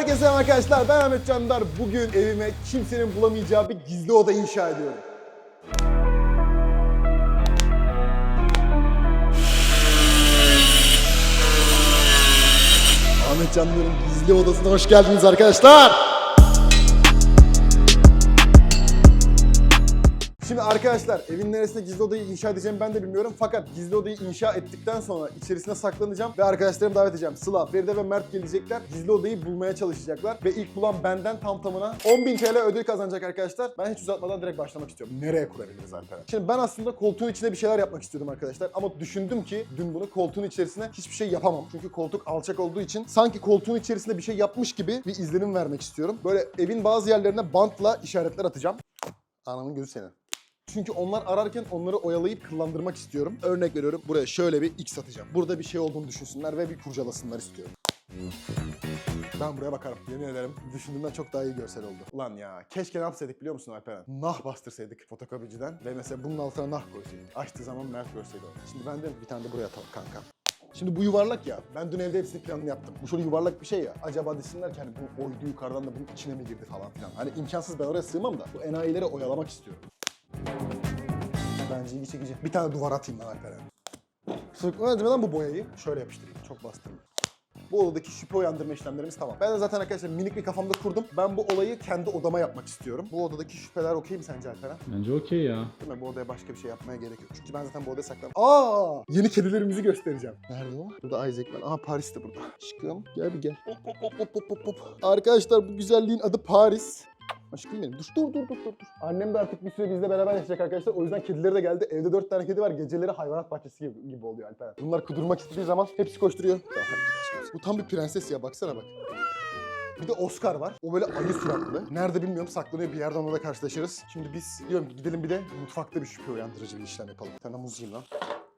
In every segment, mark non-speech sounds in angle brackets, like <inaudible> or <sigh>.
Herkese selam arkadaşlar ben Ahmet Candar. Bugün evime kimsenin bulamayacağı bir gizli oda inşa ediyorum. Ahmet Candar'ın gizli odasına hoş geldiniz arkadaşlar. Şimdi arkadaşlar evin neresinde gizli odayı inşa edeceğimi ben de bilmiyorum. Fakat gizli odayı inşa ettikten sonra içerisine saklanacağım ve arkadaşlarımı davet edeceğim. Sıla, Feride ve Mert gelecekler. Gizli odayı bulmaya çalışacaklar ve ilk bulan benden tam tamına 10.000 TL ödül kazanacak arkadaşlar. Ben hiç uzatmadan direkt başlamak istiyorum. Nereye kurabiliriz Alperen? Şimdi ben aslında koltuğun içine bir şeyler yapmak istiyordum arkadaşlar ama düşündüm ki dün bunu koltuğun içerisine hiçbir şey yapamam. Çünkü koltuk alçak olduğu için sanki koltuğun içerisinde bir şey yapmış gibi bir izlenim vermek istiyorum. Böyle evin bazı yerlerine bantla işaretler atacağım. Anamın gözü senin. Çünkü onlar ararken onları oyalayıp kıllandırmak istiyorum. Örnek veriyorum buraya şöyle bir X atacağım. Burada bir şey olduğunu düşünsünler ve bir kurcalasınlar istiyorum. Ben buraya bakarım. Yemin ederim düşündüğümden çok daha iyi görsel oldu. Ulan ya keşke ne yapsaydık biliyor musun Alperen? Nah bastırsaydık fotokopiciden ve mesela bunun altına nah koysaydık. Açtığı zaman Mert görseydi onu. Şimdi ben de bir tane de buraya atalım kanka. Şimdi bu yuvarlak ya. Ben dün evde hepsini planını yaptım. Bu şöyle yuvarlak bir şey ya. Acaba desinler ki hani bu oydu yukarıdan da bunun içine mi girdi falan filan. Hani imkansız ben oraya sığmam da bu enayileri oyalamak istiyorum. Bence ilgi çekici. Bir tane duvar atayım ben Alperen. Sökme malzemeden bu boyayı şöyle yapıştırayım. Çok bastırayım. Bu odadaki şüphe uyandırma işlemlerimiz tamam. Ben de zaten arkadaşlar minik bir kafamda kurdum. Ben bu olayı kendi odama yapmak istiyorum. Bu odadaki şüpheler okey mi sence Alperen? Bence okey ya. Değil mi? Bu odaya başka bir şey yapmaya gerek yok. Çünkü ben zaten bu odaya saklam. Aa! Yeni kedilerimizi göstereceğim. Nerede o? Burada Isaac var. Aha Paris de burada. Aşkım gel bir gel. Hop hop hop hop hop hop. Arkadaşlar bu güzelliğin adı Paris. Aşkım benim. Dur dur dur dur dur. Annem de artık bir süre bizle beraber yaşayacak arkadaşlar. O yüzden kedileri de geldi. Evde dört tane kedi var. Geceleri hayvanat bahçesi gibi, gibi oluyor Alperen. Bunlar kudurmak istediği zaman hepsi koşturuyor. Bu tam bir prenses ya. Baksana bak. Bir de Oscar var. O böyle ayı suratlı. Nerede bilmiyorum saklanıyor bir yerde onunla da karşılaşırız. Şimdi biz diyorum gidelim bir de mutfakta bir şüphe uyandırıcı bir işlem yapalım. Bir tane muz yiyeyim lan.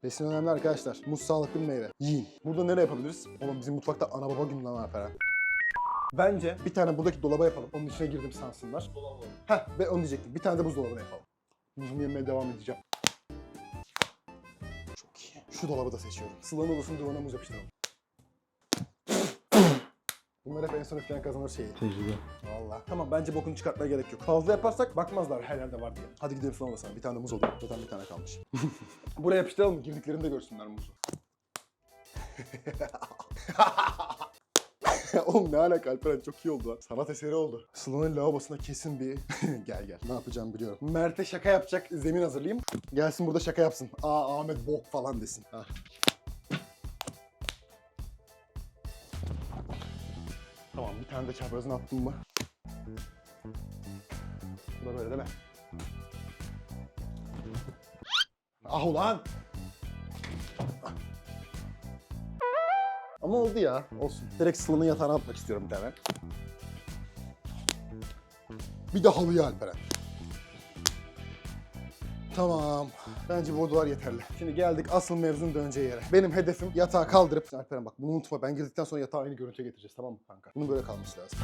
Besin önemli arkadaşlar. Muz sağlıklı bir meyve. Yiyin. Burada nereye yapabiliriz? Oğlum bizim mutfakta ana baba günü lan Alperen. Bence bir tane buradaki dolaba yapalım. Onun içine girdim sansınlar. Heh ve onu diyecektim. Bir tane de buzdolabına yapalım. Muzumu yemeye devam edeceğim. Çok iyi. Şu dolabı da seçiyorum. Sıla'nın odasının duvarına muz yapıştıralım. Bunlar hep en son üfleyen kazanır şeyi. Tecrübe. Valla. Tamam bence bokunu çıkartmaya gerek yok. Fazla yaparsak bakmazlar her yerde var diye. Hadi gidelim Sıla'nın odasına. Bir tane de muz alalım. Zaten bir tane kalmış. <laughs> Buraya yapıştıralım mı? Girdiklerini de görsünler muzu. <laughs> <laughs> Oğlum ne alaka Alperen çok iyi oldu lan. Sanat eseri oldu. Sıla'nın lavabosuna kesin bir... <laughs> gel gel. Ne yapacağım biliyorum. Mert'e şaka yapacak zemin hazırlayayım. Gelsin burada şaka yapsın. Aa Ahmet bok falan desin. Ah. Tamam bir tane de çaprazını attım mı? Bu da böyle değil mi? Ah ulan! Ama oldu ya. Olsun. Direkt Sıla'nın yatağına atmak istiyorum bir tane. Bir de halıya Alperen. Tamam. Bence bu odalar yeterli. Şimdi geldik asıl mevzunun döneceği yere. Benim hedefim yatağı kaldırıp... Alperen bak bunu unutma. Ben girdikten sonra yatağı aynı görüntüye getireceğiz tamam mı kanka? Bunun böyle kalması lazım.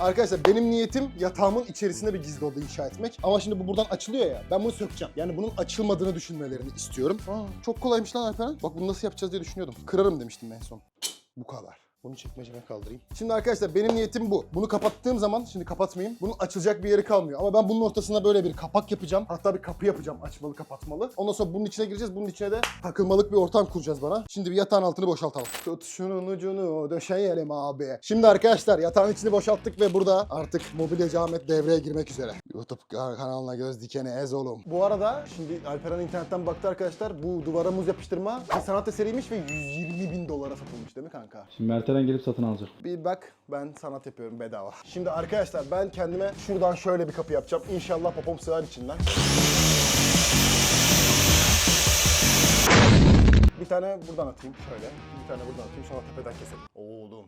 Arkadaşlar benim niyetim yatağımın içerisinde bir gizli oda inşa etmek. Ama şimdi bu buradan açılıyor ya. Ben bunu sökeceğim. Yani bunun açılmadığını düşünmelerini istiyorum. Aa, çok kolaymış lan Alperen. Bak bunu nasıl yapacağız diye düşünüyordum. Kırarım demiştim en son. Bu kadar. Bunu çekmeceme kaldırayım. Şimdi arkadaşlar benim niyetim bu. Bunu kapattığım zaman, şimdi kapatmayayım. Bunun açılacak bir yeri kalmıyor. Ama ben bunun ortasına böyle bir kapak yapacağım. Hatta bir kapı yapacağım açmalı kapatmalı. Ondan sonra bunun içine gireceğiz. Bunun içine de takılmalık bir ortam kuracağız bana. Şimdi bir yatağın altını boşaltalım. Tut şunun ucunu döşeyelim abi. Şimdi arkadaşlar yatağın içini boşalttık ve burada artık mobilyacı Ahmet devreye girmek üzere. YouTube kanalına göz dikeni ez oğlum. Bu arada şimdi Alperen internetten baktı arkadaşlar. Bu duvara muz yapıştırma bir sanat eseriymiş ve 120 bin dolara satılmış değil mi kanka? Şimdi Mertelen gelip satın alacak. Bir bak ben sanat yapıyorum bedava. Şimdi arkadaşlar ben kendime şuradan şöyle bir kapı yapacağım. İnşallah popom sığar içinden. Bir tane buradan atayım şöyle. Bir tane buradan atayım sonra tepeden keselim. Oğlum.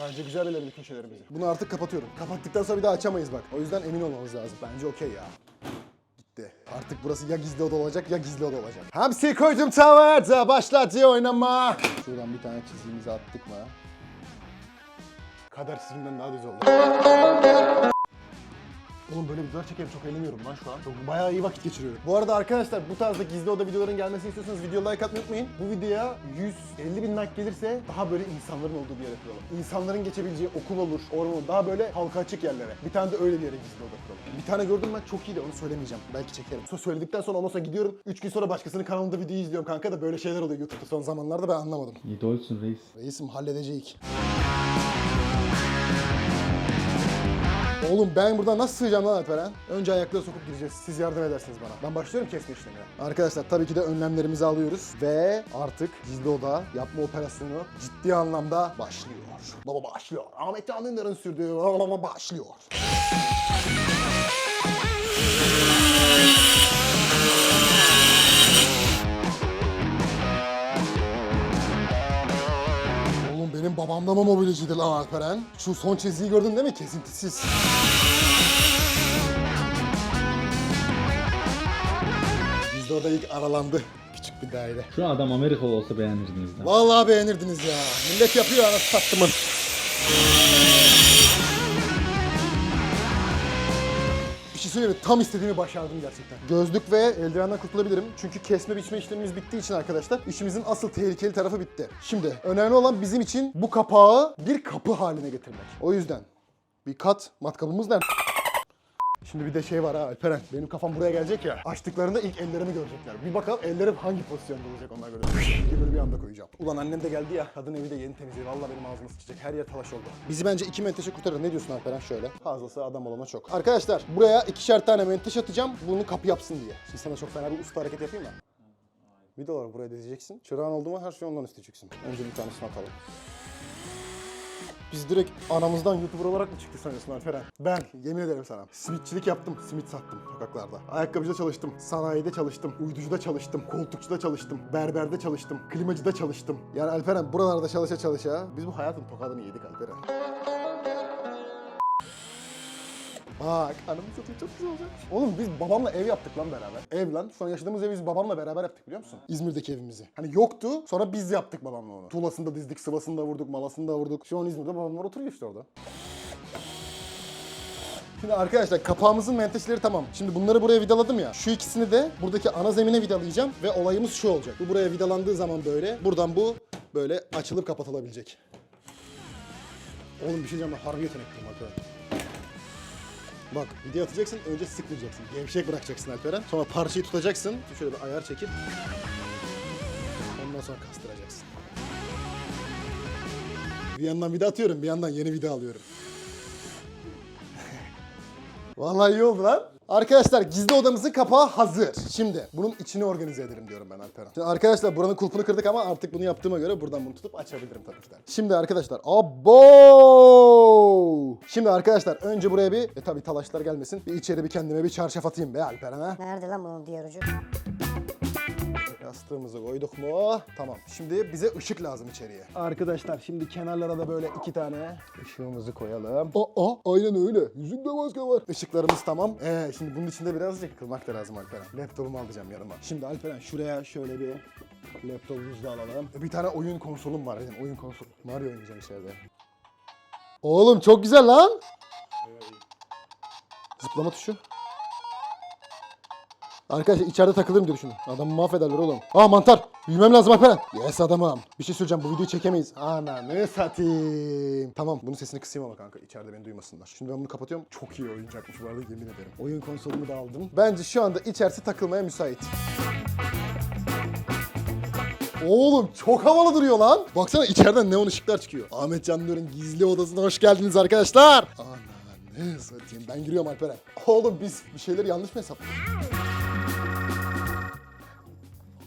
Bence güzel belirli köşelerimizi. Bunu artık kapatıyorum. Kapattıktan sonra bir daha açamayız bak. O yüzden emin olmamız lazım. Bence okey ya. Gitti. Artık burası ya gizli oda olacak ya gizli oda olacak. Hamsi koydum tavada başladı oynama. Şuradan bir tane çizgimizi attık mı? Kader sizinden daha düz oldu. Oğlum böyle videolar çekerim çok eğleniyorum lan şu an. Çok bayağı iyi vakit geçiriyorum. Bu arada arkadaşlar bu tarzda gizli oda videoların gelmesini istiyorsanız video like atmayı unutmayın. Bu videoya 150 bin like gelirse daha böyle insanların olduğu bir yere kuralım. İnsanların geçebileceği okul olur, orman olur. Daha böyle halka açık yerlere. Bir tane de öyle bir yere gizli oda kuralım. Bir tane gördüm ben çok iyi de onu söylemeyeceğim. Belki çekerim. Sonra söyledikten sonra ondan sonra gidiyorum. 3 gün sonra başkasının kanalında video izliyorum kanka da böyle şeyler oluyor YouTube'da son zamanlarda ben anlamadım. İdolsün reis. Reisim halledecek. Oğlum ben buradan nasıl sığacağım lan Alperen? Önce ayakları sokup gireceğiz. Siz yardım edersiniz bana. Ben başlıyorum kesme işlemine. Arkadaşlar tabii ki de önlemlerimizi alıyoruz. Ve artık gizli oda yapma operasyonu ciddi anlamda başlıyor. Baba başlıyor. Ahmet Can Dündar'ın sürdüğü baba başlıyor. Benim babam da mı mobilyacıydı lan Alperen? Şu son çizgiyi gördün değil mi? Kesintisiz. Gizli oda ilk aralandı. Küçük bir daire. Şu adam Amerikalı olsa beğenirdiniz lan. Vallahi beğenirdiniz ya. Millet yapıyor anasını sattımın. Mi? Tam istediğimi başardım gerçekten. Gözlük ve eldivenden kurtulabilirim. Çünkü kesme biçme işlemimiz bittiği için arkadaşlar işimizin asıl tehlikeli tarafı bitti. Şimdi önemli olan bizim için bu kapağı bir kapı haline getirmek. O yüzden bir kat matkabımız nerede? Şimdi bir de şey var ha Alperen. Benim kafam buraya gelecek ya. Açtıklarında ilk ellerimi görecekler. Bir bakalım ellerim hangi pozisyonda olacak onlar göre. Bir böyle bir anda koyacağım. Ulan annem de geldi ya. Kadın evi de yeni temizledi. Valla benim ağzıma sıçacak. Her yer talaş oldu. Bizi bence iki menteşe kurtarır. Ne diyorsun Alperen? Şöyle. Fazlası adam olana çok. Arkadaşlar buraya ikişer tane menteşe atacağım. Bunu kapı yapsın diye. Şimdi sana çok fena bir usta hareket yapayım mı? Vidaları buraya dizeceksin. Çırağın oldu mu her şeyi ondan isteyeceksin. Önce bir tanesini atalım. Biz direkt anamızdan YouTuber olarak mı çıktı sanıyorsun Alperen? Ben yemin ederim sana. Simitçilik yaptım, simit sattım sokaklarda. Ayakkabıcıda çalıştım, sanayide çalıştım, uyducuda çalıştım, koltukçuda çalıştım, berberde çalıştım, klimacıda çalıştım. Yani Alperen buralarda çalışa çalışa biz bu hayatın tokadını yedik Alperen. Bak anamı satayım çok güzel olacak. Oğlum biz babamla ev yaptık lan beraber. Ev lan. Sonra yaşadığımız evi biz babamla beraber yaptık biliyor musun? İzmir'deki evimizi. Hani yoktu. Sonra biz yaptık babamla onu. Tuğlasını da dizdik, sıvasını da vurduk, malasını da vurduk. Şu an İzmir'de babamlar oturuyor işte orada. Şimdi arkadaşlar kapağımızın menteşeleri tamam. Şimdi bunları buraya vidaladım ya. Şu ikisini de buradaki ana zemine vidalayacağım ve olayımız şu olacak. Bu buraya vidalandığı zaman böyle buradan bu böyle açılıp kapatılabilecek. Oğlum bir şey diyeceğim ben harbi yetenekliyim arkadaşlar. Bak video atacaksın önce sıkmayacaksın. Gevşek bırakacaksın Alperen. Sonra parçayı tutacaksın. Şöyle bir ayar çekip ondan sonra kastıracaksın. Bir yandan vida atıyorum bir yandan yeni vida alıyorum. <laughs> Vallahi iyi oldu lan. Arkadaşlar gizli odamızın kapağı hazır. Şimdi bunun içini organize edelim diyorum ben Alperen. Şimdi arkadaşlar buranın kulpunu kırdık ama artık bunu yaptığıma göre buradan bunu tutup açabilirim tabii ki de. Şimdi arkadaşlar abo! Şimdi arkadaşlar önce buraya bir e tabii talaşlar gelmesin. Bir içeri bir kendime bir çarşaf atayım be Alperen ha. Nerede lan bunun diğer ucu? Yastığımızı koyduk mu? Tamam. Şimdi bize ışık lazım içeriye. Arkadaşlar şimdi kenarlara da böyle iki tane ışığımızı koyalım. Aa, aynen öyle. Yüzünde maske var. Işıklarımız tamam. Ee, şimdi bunun içinde birazcık kılmak da lazım Alperen. Laptopumu alacağım yanıma. Şimdi Alperen şuraya şöyle bir laptopumuzu da alalım. Bir tane oyun konsolum var benim. Oyun konsolu. Mario oynayacağım içeride. Oğlum çok güzel lan. Zıplama tuşu. Arkadaşlar içeride takılırım diye düşündüm. Adamı mahvederler oğlum. Aa mantar. Büyümem lazım Alperen. Yes adamım. Bir şey söyleyeceğim bu videoyu çekemeyiz. Ananı satayım. Tamam bunun sesini kısayım ama kanka içeride beni duymasınlar. Şimdi ben bunu kapatıyorum. Çok iyi oyuncakmış bu arada yemin ederim. Oyun konsolumu da aldım. Bence şu anda içerisi takılmaya müsait. Oğlum çok havalı duruyor lan. Baksana içeriden neon ışıklar çıkıyor. Ahmet Canlı'nın gizli odasına hoş geldiniz arkadaşlar. Ananı satayım. Ben giriyorum Alperen. Oğlum biz bir şeyleri yanlış mı hesapladık?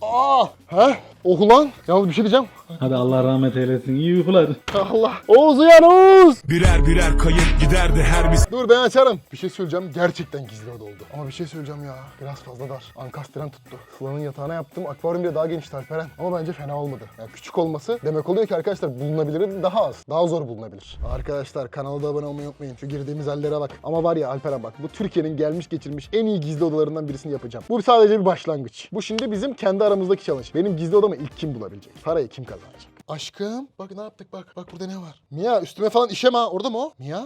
Aa! He? Oku lan. Yalnız bir şey diyeceğim. Hadi Allah rahmet eylesin. İyi uykular. Allah. Oğuz uyan Oğuz. Birer birer kayıp giderdi her mis Dur ben açarım. Bir şey söyleyeceğim. Gerçekten gizli oda oldu. Ama bir şey söyleyeceğim ya. Biraz fazla dar. Ankastren tuttu. Sıla'nın yatağına yaptım. Akvaryum bile daha genişti Alperen. Ama bence fena olmadı. Yani küçük olması demek oluyor ki arkadaşlar bulunabilir daha az. Daha zor bulunabilir. Arkadaşlar kanala da abone olmayı unutmayın. Şu girdiğimiz hallere bak. Ama var ya Alperen bak. Bu Türkiye'nin gelmiş geçirmiş en iyi gizli odalarından birisini yapacağım. Bu sadece bir başlangıç. Bu şimdi bizim kendi aramızdaki challenge. Benim gizli odamı ilk kim bulabilecek? Parayı kim kazanacak? Aşkım bak ne yaptık bak. Bak burada ne var? Mia üstüme falan işeme ha. Orada mı o? Mia?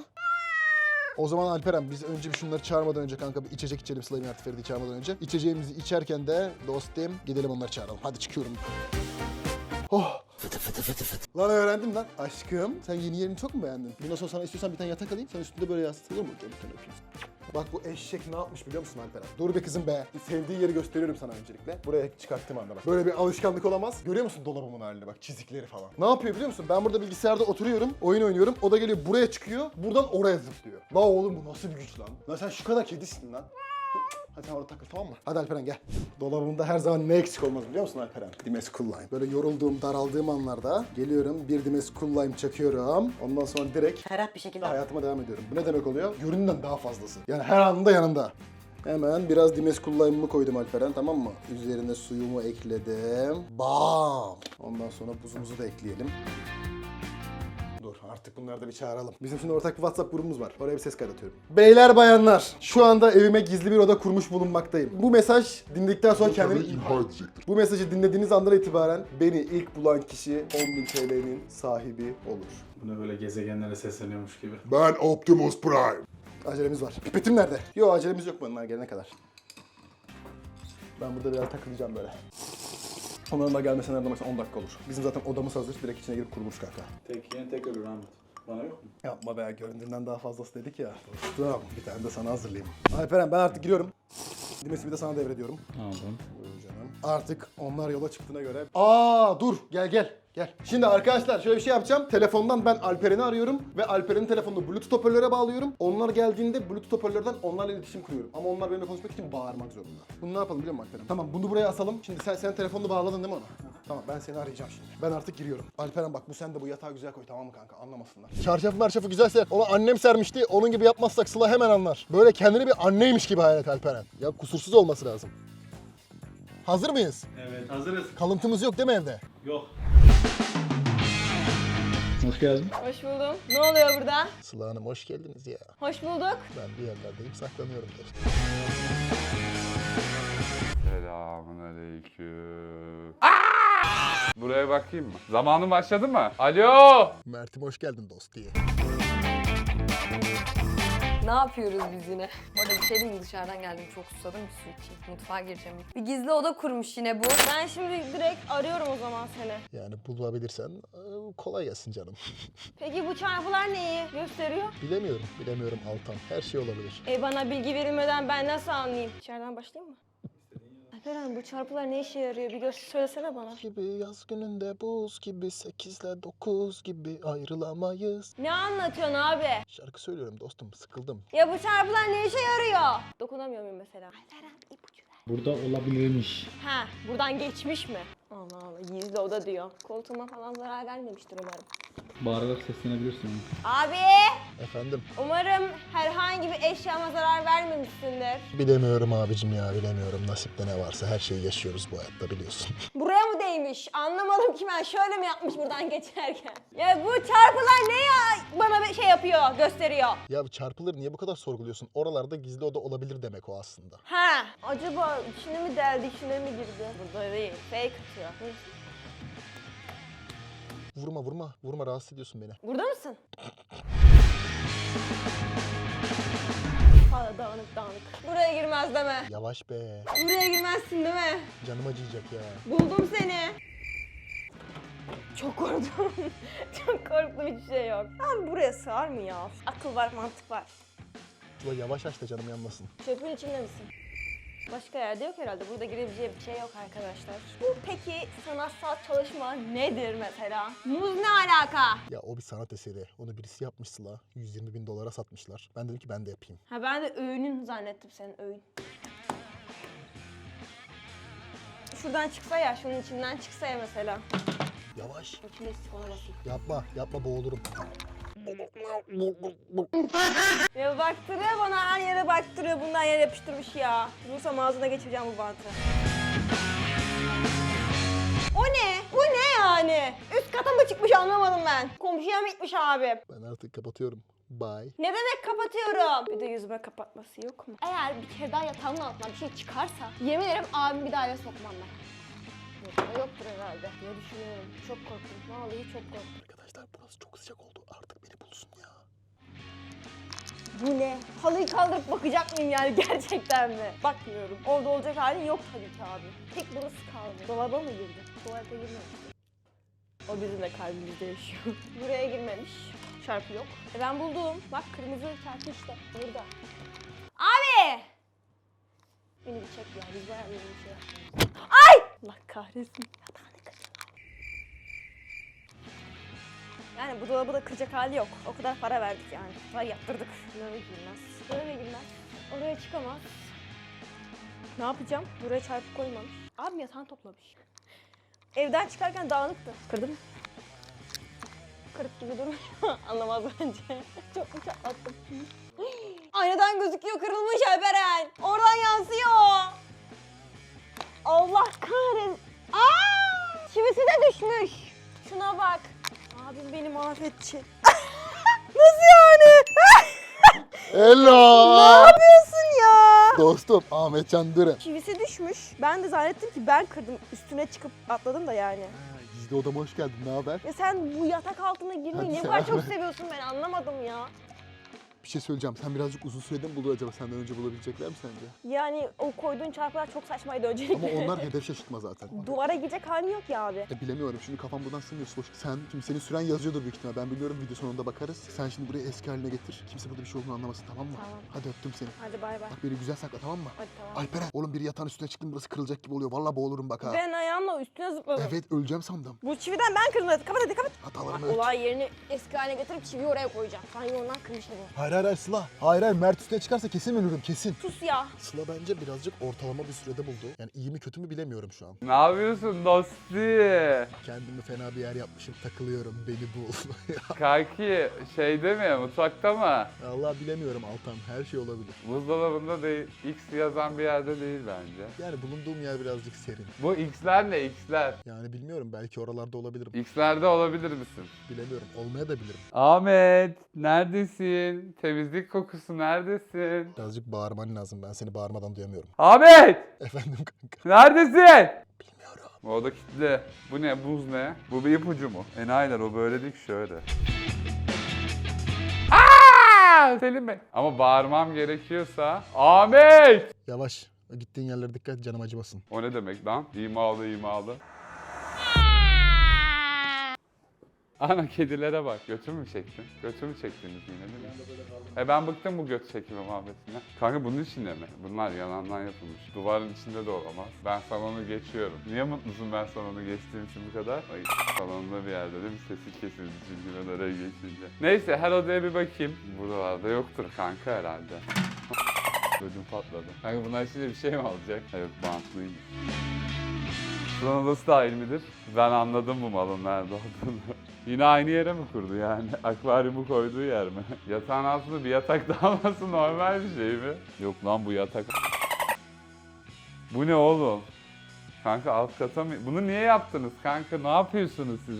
O zaman Alperen biz önce bir şunları çağırmadan önce kanka bir içecek içelim Sıla'yı Mert Feride'yi çağırmadan önce. İçeceğimizi içerken de dostum gidelim onları çağıralım. Hadi çıkıyorum. Oh. Lan öğrendim lan. Aşkım sen yeni yerini çok mu beğendin? Bundan sonra sana istiyorsan bir tane yatak alayım. Sen üstünde böyle yastık olur mu? Gel bir tane öpeyim. Bak bu eşek ne yapmış biliyor musun Alperen? Dur be kızım be. Sevdiği yeri gösteriyorum sana öncelikle. Buraya çıkarttım anda bak. Böyle bir alışkanlık olamaz. Görüyor musun dolabımın halini bak çizikleri falan. Ne yapıyor biliyor musun? Ben burada bilgisayarda oturuyorum, oyun oynuyorum. O da geliyor buraya çıkıyor, buradan oraya zıplıyor. La oğlum bu nasıl bir güç lan? Lan sen şu kadar kedisin lan. Hadi sen orada takıl tamam mı? Hadi Alperen gel. Dolabımda her zaman ne eksik olmaz biliyor musun Alperen? Dimes Cool Lime. Böyle yorulduğum, daraldığım anlarda geliyorum bir Dimes Cool Lime çakıyorum. Ondan sonra direkt Ferah bir şekilde. hayatıma devam ediyorum. Bu ne demek oluyor? Göründen daha fazlası. Yani her anında yanımda. Hemen biraz Dimes Cool Lime'ımı koydum Alperen tamam mı? Üzerine suyumu ekledim. Bam! Ondan sonra buzumuzu da ekleyelim. Artık bunları da bir çağıralım. Bizim şimdi ortak bir WhatsApp grubumuz var. Oraya bir ses kaydatıyorum. Beyler bayanlar şu anda evime gizli bir oda kurmuş bulunmaktayım. Bu mesaj dinledikten sonra kendini imha edecektir. Bu mesajı dinlediğiniz andan itibaren beni ilk bulan kişi 10.000 TL'nin sahibi olur. Bu ne böyle gezegenlere sesleniyormuş gibi. Ben Optimus Prime. Acelemiz var. Pipetim nerede? Yok acelemiz yok bunlar gelene kadar. Ben burada biraz takılacağım böyle. Onların da gelmesine nereden baksan 10 dakika olur. Bizim zaten odamız hazır. Direkt içine girip kurmuş kanka. Tek yiyen tek ölür Ahmet. Bana yok mu? Yapma be göründüğünden daha fazlası dedik ya. Dostum bir tane de sana hazırlayayım. Alperen ben artık giriyorum. Dimesi bir de sana devrediyorum. Aldım. Buyur canım. Artık onlar yola çıktığına göre... Aa dur gel gel. Gel. Şimdi arkadaşlar şöyle bir şey yapacağım. Telefondan ben Alperen'i arıyorum ve Alperen'in telefonunu Bluetooth hoparlöre bağlıyorum. Onlar geldiğinde Bluetooth hoparlörden onlarla iletişim kuruyorum. Ama onlar benimle konuşmak için bağırmak zorunda. Bunu ne yapalım biliyor musun Alperen? Tamam bunu buraya asalım. Şimdi sen sen telefonunu bağladın değil mi ona? Tamam ben seni arayacağım şimdi. Ben artık giriyorum. Alperen bak bu sen de bu yatağı güzel koy tamam mı kanka? Anlamasınlar. Çarşafı marşafı güzel ser. Onu annem sermişti. Onun gibi yapmazsak Sıla hemen anlar. Böyle kendini bir anneymiş gibi hayal et Alperen. Ya kusursuz olması lazım. Hazır mıyız? Evet hazırız. Kalıntımız yok değil mi evde? Yok. Hoş geldin. Hoş buldum. Ne oluyor burada? Sıla Hanım hoş geldiniz ya. Hoş bulduk. Ben bir yerlerdeyim saklanıyorum dostum. Selamun aleyküm. Buraya bakayım mı? Zamanı başladı mı? Alo! Mert'im hoş geldin dost diye. Ne yapıyoruz biz yine? Bu arada bir şey diyeyim mi? dışarıdan geldim çok susadım bir su içeyim. Mutfağa gireceğim. Bir gizli oda kurmuş yine bu. Ben şimdi direkt arıyorum o zaman seni. Yani bulabilirsen e, kolay gelsin canım. <laughs> Peki bu çarpılar neyi gösteriyor? bilemiyorum, bilemiyorum Altan. Her şey olabilir. E bana bilgi verilmeden ben nasıl anlayayım? İçeriden başlayayım mı? Alperen bu çarpılar ne işe yarıyor? Bir göster söylesene bana. Gibi yaz gününde buz gibi 8 ile 9 gibi ayrılamayız. Ne anlatıyorsun abi? Şarkı söylüyorum dostum sıkıldım. Ya bu çarpılar ne işe yarıyor? Dokunamıyor muyum mesela? Alperen ipucu ver. Burada olabilirmiş. Ha buradan geçmiş mi? Allah Allah gizli oda diyor. Koltuğuma falan zarar gelmemiştir umarım. Bağırarak seslenebilirsin. Abi Efendim? umarım herhangi bir eşyama zarar vermemişsindir. Bilemiyorum abicim ya bilemiyorum. Nasipte ne varsa her şeyi yaşıyoruz bu hayatta biliyorsun. <laughs> Buraya mı değmiş? Anlamadım ki ben. Şöyle mi yapmış buradan geçerken? Ya bu çarpılar ne ya? Bana bir şey yapıyor, gösteriyor. ya bu çarpılır niye bu kadar sorguluyorsun? Oralarda gizli oda olabilir demek o aslında. Ha, acaba içine mi deldi, içine mi girdi? Burada değil, fake atıyor. Neyse. Vurma vurma vurma rahatsız ediyorsun beni. Burada mısın? Hala dağınık dağınık. Buraya girmez deme. Yavaş be. Buraya girmezsin değil mi? Canım acıyacak ya. Buldum seni. Çok korktum. <laughs> Çok korktum hiç şey yok. Abi buraya sığar mı ya? Akıl var, mantık var. Ula yavaş aç da canım yanmasın. Çöpün içinde misin? Başka yerde yok herhalde. Burada girebileceği bir şey yok arkadaşlar. Bu peki sanatsal çalışma nedir mesela? Muz ne alaka? Ya o bir sanat eseri. Onu birisi yapmış Sıla. 120 bin dolara satmışlar. Ben dedim ki ben de yapayım. Ha ben de öğünün zannettim senin öğün. Şuradan çıksa ya, şunun içinden çıksa ya mesela. Yavaş. İçinde istik ona basayım. Yapma. Yapma boğulurum. Ya baktırıyor bana her yere baktırıyor. Bundan yere yapıştırmış ya. Bulursam ağzına geçireceğim bu bantı. O ne? Bu ne yani? Üst kata mı çıkmış anlamadım ben. Komşuya mı gitmiş abi? Ben artık kapatıyorum. Bye. Ne demek kapatıyorum? Bir de yüzüme kapatması yok mu? Eğer bir kere daha yatağımın altından bir şey çıkarsa yemin ederim abimi bir daha eve sokmam ben. Yok, yoktur herhalde diye düşünüyorum. Çok korktum. Vallahi çok korktum. Arkadaşlar burası çok sıcak oldu. Artık beni bulsun ya. Bu ne? Halıyı kaldırıp bakacak mıyım yani <laughs> gerçekten mi? Bakmıyorum. Orada olacak halin yok tabii ki abi. Tek burası kaldı. Dolaba mı girdi? Tuvalete girmemiş. O bizim de kalbimizde yaşıyor. <laughs> Buraya girmemiş. Çarpı yok. E ben buldum. Bak kırmızı çarpı işte. Burada. Abi! Beni bir çek ya. Biz bayağı bir şey yaptık. Ay! Allah kahretsin. Yani bu dolabı da kıracak hali yok. O kadar para verdik yani. Var yaptırdık. Böyle girmez. Böyle girmez. Oraya çıkamaz. Ne yapacağım? Buraya çarpı koymamış. Abim yatağını toplamış. Evden çıkarken dağınıktı. Kırdım. Kırık gibi duruyor. <laughs> Anlamaz bence. Çok mu çatlattım? <gasps> Aynadan gözüküyor kırılmış Alperen. Oradan yansıyor. Allah kahretsin. Aa! Çivisi de düşmüş. Şuna bak. Abim beni mahvetti. <laughs> Nasıl yani? <laughs> Hello. ne yapıyorsun ya? Dostum Ahmet Can Dürü. Çivisi düşmüş. Ben de zannettim ki ben kırdım. Üstüne çıkıp atladım da yani. Gizli odama hoş geldin. Ne haber? Ya sen bu yatak altına girmeyi ne kadar çok seviyorsun ben anlamadım ya. Bir şey söyleyeceğim. Sen birazcık uzun sürede mi bulur acaba? Senden önce bulabilecekler mi sence? Yani o koyduğun çarpılar çok saçmaydı öncelikle. Ama onlar hedef şaşırtma zaten. <laughs> Duvara girecek halin yok ya abi. E bilemiyorum. Şimdi kafam buradan sığmıyor. Boş. Sen, şimdi senin süren yazıyordur büyük ihtimal. Ben biliyorum video sonunda bakarız. Sen şimdi burayı eski haline getir. Kimse burada bir şey olduğunu anlamasın tamam mı? Tamam. Hadi öptüm seni. Hadi bay bay. Bak beni güzel sakla tamam mı? Hadi tamam. Alperen oğlum biri yatağın üstüne çıktım burası kırılacak gibi oluyor. Vallahi boğulurum bak ha. Ben ayağımla üstüne zıpladım. Evet öleceğim sandım. Bu çividen ben kırdım. Kapat hadi kapat. Hatalarımı olay yerini eski haline getirip çivi oraya koyacağım. Sanki ondan kırmış gibi. Hayır hayır hayır Sıla. Hayır hayır Mert üstüne çıkarsa kesin ölürüm kesin. Sus ya. Sıla bence birazcık ortalama bir sürede buldu. Yani iyi mi kötü mü bilemiyorum şu an. Ne yapıyorsun dosti? Kendimi fena bir yer yapmışım takılıyorum beni bul. <laughs> Kanki şeyde mi mutfakta mı? Allah bilemiyorum Altan her şey olabilir. Buzdolabında değil. X yazan bir yerde değil bence. Yani bulunduğum yer birazcık serin. Bu X'ler ne X'ler? Yani bilmiyorum belki oralarda olabilirim. X'lerde olabilir misin? Bilemiyorum olmaya da bilirim. Ahmet neredesin? Temizlik kokusu neredesin? Birazcık bağırman lazım ben seni bağırmadan duyamıyorum. Ahmet! Efendim kanka. Neredesin? Bilmiyorum. O oda kilitli. Bu ne? Buz ne? Bu bir ipucu mu? Enayiler o böyle değil ki şöyle. Aa! Selim Bey. Ama bağırmam gerekiyorsa... Ahmet! Yavaş. Gittiğin yerlere dikkat canım acımasın. O ne demek lan? İmalı imalı. Ana kedilere bak. Götü mü çektin? Götü mü çektiniz yine değil mi? E ben bıktım bu göt çekimi muhabbetinden. Kanka bunun içinde mi? Bunlar yalandan yapılmış. Duvarın içinde de olamaz. Ben salonu geçiyorum. Niye mutlusun ben salonu geçtiğim için bu kadar? Ay salonda bir yerde değil mi? Sesi kesildi çünkü ben oraya geçince. Neyse her odaya bir bakayım. Buralarda yoktur kanka herhalde. Ödüm patladı. Kanka bunlar içinde bir şey mi alacak? Evet bantlıymış. Sılan odası dahil midir? Ben anladım bu malın nerede olduğunu. <laughs> Yine aynı yere mi kurdu yani? <laughs> Akvaryumu koyduğu yer mi? <laughs> Yatağın altında bir yatak daha olması normal bir şey mi? Yok lan bu yatak. Bu ne oğlum? Kanka alt kata mı? Bunu niye yaptınız kanka? Ne yapıyorsunuz siz?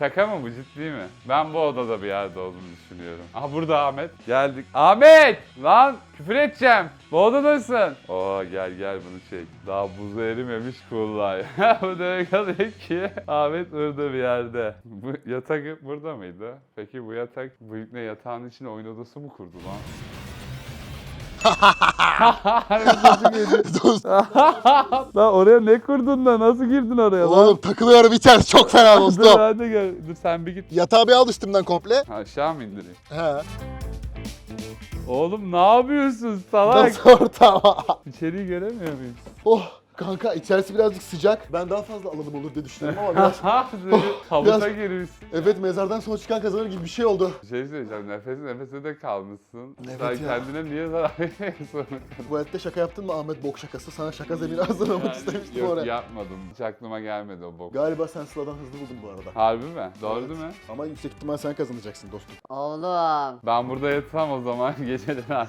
Şaka mı bu ciddi mi? Ben bu odada bir yerde olduğunu düşünüyorum. Aha burada Ahmet. Geldik. Ahmet! Lan küfür edeceğim. Bu odadasın. Oo gel gel bunu çek. Daha buzu erimemiş kullay. <laughs> bu demek oluyor ki Ahmet burada bir yerde. Bu yatak burada mıydı? Peki bu yatak bu ne yatağın içine oyun odası mı kurdu lan? Lan oraya ne kurdun da nasıl girdin oraya Oğlum takılıyorum içerisi çok fena <laughs> Dur dostum. hadi gel. Dur sen bir git. Yatağı bir al üstümden komple. Aşağı mı indireyim? He. Oğlum ne yapıyorsun salak? Nasıl ortama? İçeriği göremiyor muyum? oh kanka içerisi birazcık sıcak. Ben daha fazla alalım olur diye düşünüyorum ama biraz... <laughs> Havuza <laughs> biraz- girmişsin. evet mezardan son çıkan kazanır gibi bir şey oldu. Bir şey söyleyeceğim. Nefes nefese de kalmışsın. Evet Sen ya. kendine niye zarar veriyorsun? <laughs> Bu hayatta şaka yaptın mı Ahmet bok şakası? Sana şaka zemini hazırlamak Yani istemiştim Yok oraya. yapmadım. Hiç aklıma gelmedi o bok. Galiba sen Sıla'dan hızlı buldun bu arada. Harbi mi? Doğru Evet. değil mi? Ama yüksek ihtimal sen kazanacaksın dostum. Oğlum. Ben burada yatsam o zaman geceden.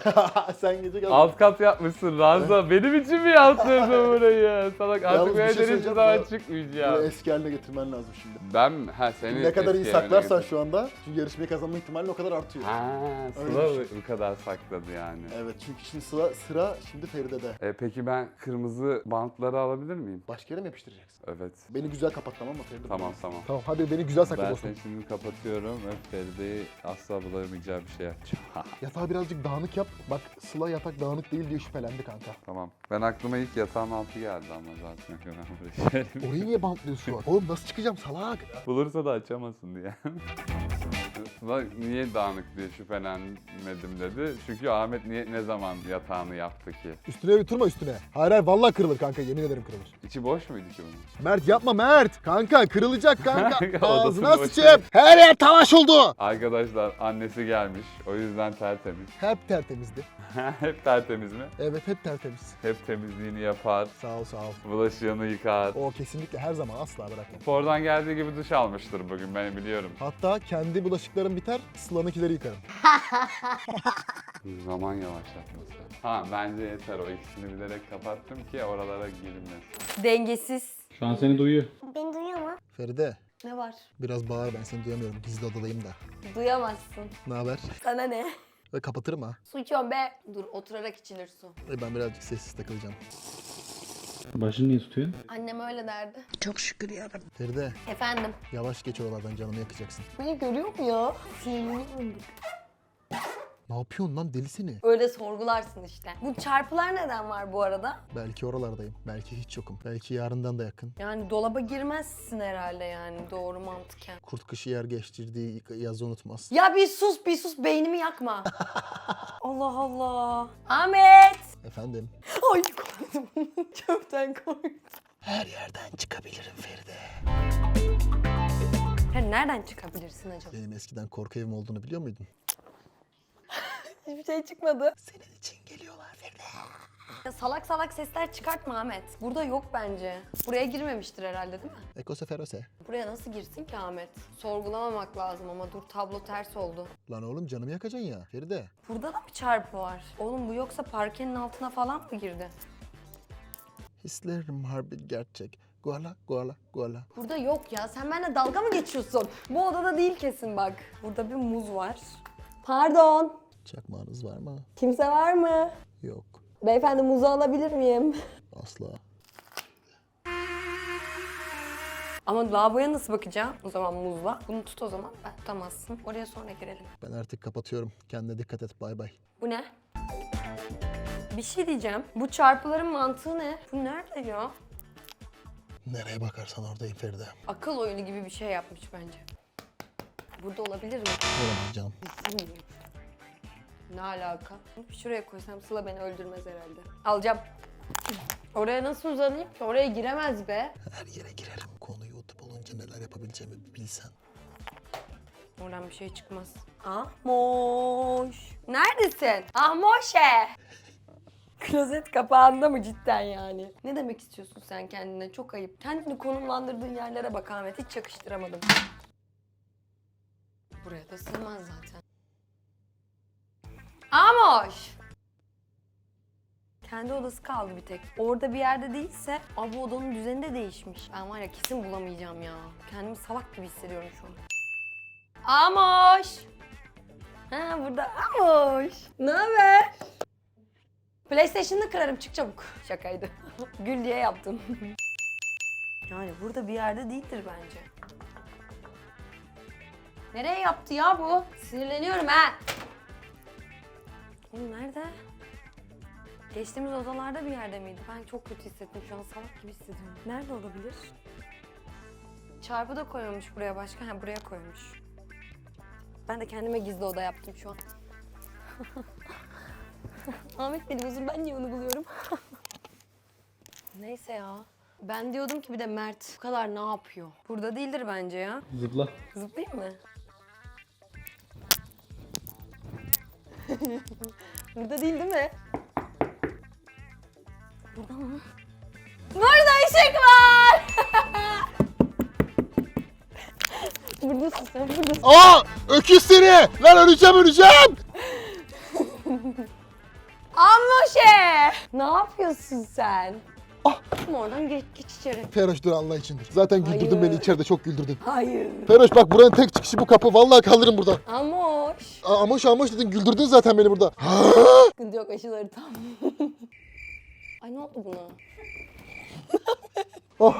sen gece gel. Alt kat yapmışsın Ranza. Benim için mi yaptırdın burayı? Ya salak artık şey böyle derin söyleyeceğim, zaman bu- Bunu çıkmayacağım. eski haline getirmen lazım şimdi. Ben mi? Ha seni ne kadar iyi saklarsan şu anda çünkü yarışmayı kazanma ihtimalin o kadar artıyor. Ha, Sıla bu kadar sakladı yani. Evet çünkü şimdi sıra, sıra şimdi Feride'de. E, peki ben kırmızı bantları alabilir miyim? Başka yere mi yapıştıracaksın? Evet. Beni güzel kapat tamam mı Feride? Tamam tamam. Tamam hadi beni güzel sakla Ben dostum. seni şimdi kapatıyorum ve Feride'yi asla bulamayacağı bir şey yapacağım. <laughs> Yatağı birazcık dağınık yap. Bak Sıla yatak dağınık değil diye şüphelendi kanka. tamam. Ben aklıma ilk yatağın altı geldi ama zaten. <laughs> Şöyle. Orayı niye bantlıyorsun? Oğlum nasıl çıkacağım salak? Bulursa da açamasın diye. <laughs> Sıla niye dağınık diye şüphelenmedim dedi. Çünkü Ahmet niye ne zaman yatağını yaptı ki? Üstüne bir turma üstüne. Hayır hayır vallahi kırılır kanka yemin ederim kırılır. İçi boş muydu ki bunun? Mert yapma Mert. Kanka kırılacak kanka. <laughs> Kanka, Ağzına sıçayım. Her yer talaş oldu. Arkadaşlar annesi gelmiş. O yüzden tertemiz. Hep tertemizdi. <laughs> Hep tertemiz mi? Evet hep tertemiz. Hep temizliğini yapar. Sağ ol sağ ol. Bulaşığını yıkar. O kesinlikle her zaman asla bırakmam. Spordan geldiği gibi duş almıştır bugün ben biliyorum. Hatta kendi bulaşıklarım biter, Sıla'nınkileri yıkarım. <laughs> Zaman yavaşlatması. Ha bence yeter o ikisini bilerek kapattım ki oralara girilmesin. Dengesiz. Şu an seni duyuyor. Beni duyuyor mu? Feride, Ne var? biraz bağır ben seni duyamıyorum. Gizli odadayım da. Duyamazsın. Ne haber? Sana ne? Ve kapatırım ha. Su içiyorum be. Dur oturarak içilir su. E ben birazcık sessiz takılacağım. Başını niye tutuyorsun? Annem öyle derdi. Feride, Efendim. yavaş geç oralardan canımı yakacaksın. Beni görüyor mu ya? Sinirliyim. Ne yapıyorsun lan deli seni? Öyle sorgularsın işte. Bu çarpılar neden var bu arada? Belki oralardayım, belki hiç yokum. Belki yarından da yakın. Yani dolaba girmezsin herhalde yani doğru mantıken. Kurt kışı yer geçtirdiği yazı unutmaz. Ya bir sus bir sus beynimi yakma. <laughs> Allah Allah. Ahmet. Efendim? Ay koydum. <laughs> Çöpten koydum. Her yerden çıkabilirim Feride. Ya nereden çıkabilirsin acaba? Benim eskiden korku evim olduğunu biliyor muydun? Hiçbir şey çıkmadı. Senin için geliyorlar Feride. Ya salak salak sesler çıkartma Ahmet. Burada yok bence. Buraya girmemiştir herhalde değil mi? Ekose ferose. Buraya nasıl girsin ki Ahmet? Sorgulamamak lazım ama dur tablo ters oldu. Lan oğlum canımı yakacaksın ya Feride. Burada da bir çarpı var. Oğlum bu yoksa parkenin altına falan mı girdi? Hislerim harbi gerçek. Guala guala guala. Burada yok ya. Sen benimle dalga mı geçiyorsun? Bu odada değil kesin bak. Burada bir muz var. Pardon. Çakmağınız var mı? Kimse var mı? Yok. Beyefendi muzu alabilir miyim? Asla. Ama lavaboya nasıl bakacağım? O zaman muzla. Bunu tut o zaman. Ben tutamazsın. Oraya sonra girelim. Ben artık kapatıyorum. Kendine dikkat et. Bay bay. Bu ne? Bir şey diyeceğim. Bu çarpıların mantığı ne? Bu nerede ya? Nereye bakarsan oradayım Feride. Akıl oyunu gibi bir şey yapmış bence. Burada olabilir mi? Olamaz canım. Bilmiyorum. Ne alaka? Şuraya koysam Sıla beni öldürmez herhalde. Alacağım. Oraya nasıl uzanayım ki? Oraya giremez be. Her yere girerim. Konu YouTube olunca neler yapabileceğimi bilsen. Oradan bir şey çıkmaz. Ahmoş. Neredesin? Ahmoşe. Klozet kapağında mı cidden yani? Ne demek istiyorsun sen kendine? Çok ayıp. Kendini konumlandırdığın yerlere bak Ahmet. Hiç yakıştıramadım. Buraya da sığmaz zaten. Amoş! Kendi odası kaldı bir tek. Orada bir yerde değilse, abi odanın düzeni de değişmiş. Ben var ya kesin bulamayacağım ya. Kendimi salak gibi hissediyorum şu an. Amoş! Ha burada Amoş. Ne haber? PlayStation'ını kırarım çık çabuk. Şakaydı. <laughs> Gül diye yaptım. <laughs> yani burada bir yerde değildir bence. Nereye yaptı ya bu? Sinirleniyorum ha. Oğlum nerede? Geçtiğimiz odalarda bir yerde miydi? Ben çok kötü hissettim şu an salak gibi hissediyorum. Nerede olabilir? Çarpı da koymamış buraya başka. Ha buraya koymuş. Ben de kendime gizli oda yaptım şu an. <laughs> Ahmet benim yüzüm ben niye onu buluyorum? <laughs> Neyse ya. Ben diyordum ki bir de Mert bu kadar ne yapıyor? Burada değildir bence ya. Zıpla. Zıplayayım mı? <laughs> Burada değil değil mi? Burada mı? Burada ışık var! <laughs> buradasın sen buradasın. Aa! Öküz seni! Lan öleceğim öleceğim! <laughs> Ammoşe! Ne yapıyorsun sen? Ama oradan geç, geç içeri. Feroş dur Allah içindir. Zaten güldürdün Hayır. beni içeride çok güldürdün. Hayır. Feroş bak buranın tek çıkışı bu kapı. Vallahi kaldırırım buradan. Amoş. Aa, amoş amoş dedin güldürdün zaten beni burada. Sıkıntı yok aşıları tam. <laughs> Ay ne oldu buna? oh.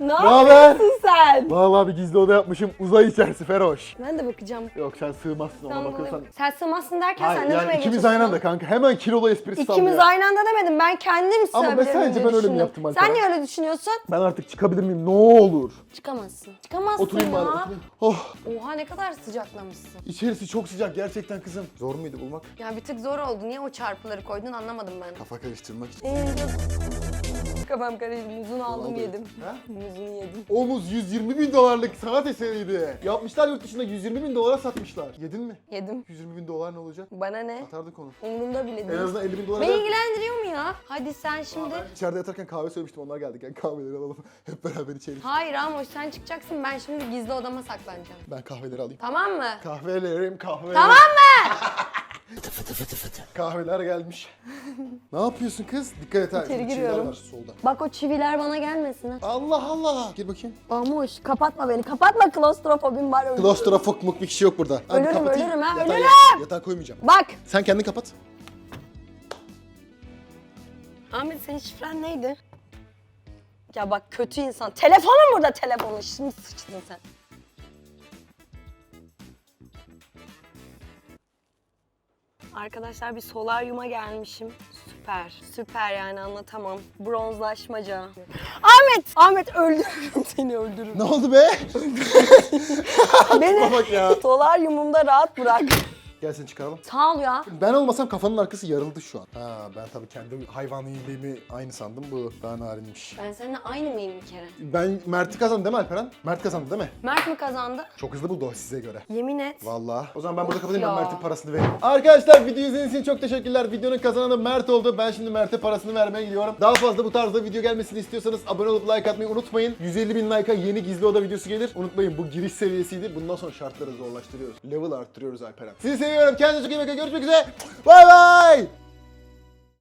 Ne haber? yapıyorsun sen? Vallahi bir gizli oda yapmışım. Uzay içerisi Feroş. Ben de bakacağım. Yok sen sığmazsın ona bakıyorsan. bana- sen sığmazsın derken Hayır sen ne yani demeye ikimiz geçiyorsun? aynı anda kanka. Hemen kilolu esprisi İkimiz sallıyor. aynı anda demedim. Ben kendim Ama ben sığabilirim sence diye ben öyle mi düşündüm. yaptım Alperen? Sen niye öyle düşünüyorsun? Ben artık çıkabilir miyim? Ne olur. Çıkamazsın. Çıkamazsın Oturayım ya. bari oturayım. Oh Oha ne kadar sıcaklamışsın. içerisi çok sıcak gerçekten kızım. Zor muydu bulmak? Ya bir tık zor oldu. Niye o çarpıları koydun anlamadım ben. Kafa karıştırmak için. Ee, Kafam karıştı. Muzunu aldım yedim. Ha? <laughs> Muzunu yedim. O muz 120 bin dolarlık sanat eseriydi. Yapmışlar yurt dışında 120 bin dolara satmışlar. Yedin mi? Yedim. 120 bin dolar ne olacak? Bana ne? Atardık onu. Umurumda bile En değil. azından 50 bin dolara Beni ver. ilgilendiriyor mu ya? Hadi sen şimdi... İçeride yatarken kahve söylemiştim onlar geldik. Yani kahveleri alalım. <laughs> Hep beraber içelim. Hayır ama sen çıkacaksın ben şimdi gizli odama saklanacağım. Ben kahveleri alayım. Tamam mı? Kahvelerim kahvelerim. Tamam mı? <laughs> Kahveler gelmiş. <laughs> ne yapıyorsun kız? Dikkat et ha. İçeri giriyorum. var solda. Bak o çiviler bana gelmesin ha. Allah Allah. Gir bakayım. Amuş kapatma beni. Kapatma klostrofobim var. öldürürüm. Klostrofok muk bir kişi yok burada. Hadi Ölürüm, kapatayım. ölürüm ha, Yatağa- ölürüm. Yatağa koymayacağım. Bak. Sen kendin kapat. Ahmet senin şifren neydi? Ya bak kötü insan. Telefonun burada telefonun. Şimdi sıçtın sen. Arkadaşlar bir solaryuma gelmişim. Süper. Süper yani anlatamam. Bronzlaşmaca. Ahmet! Ahmet öldürürüm <laughs> seni öldürürüm. Ne oldu be? Beni Bak ya. solaryumumda rahat bırak. Gel seni çıkaralım. Sağ ol ya. Ben olmasam kafanın arkası yarıldı şu an. Ha ben tabii kendi hayvan iyiliğimi aynı sandım. Bu daha narinmiş. Ben seninle aynı mıyım bir kere? Ben Mert'i kazandım değil mi Alperen? Mert kazandı değil mi? Mert mi kazandı? Çok hızlı buldu o size göre. Yemin et. Vallahi. O zaman ben burada kapatayım ben ya. Mert'in parasını vereyim. Arkadaşlar video izlediğiniz için çok teşekkürler. Videonun kazananı Mert oldu. Ben şimdi Mert'e parasını vermeye gidiyorum. Daha fazla bu tarzda video gelmesini istiyorsanız abone olup like atmayı unutmayın. 150 bin like'a yeni gizli oda videosu gelir. Unutmayın bu giriş seviyesiydi. Bundan sonra şartları zorlaştırıyoruz. Level arttırıyoruz Alperen. Sizi seviyorum. Kendinize çok iyi bakın. Görüşmek üzere. Bay bay.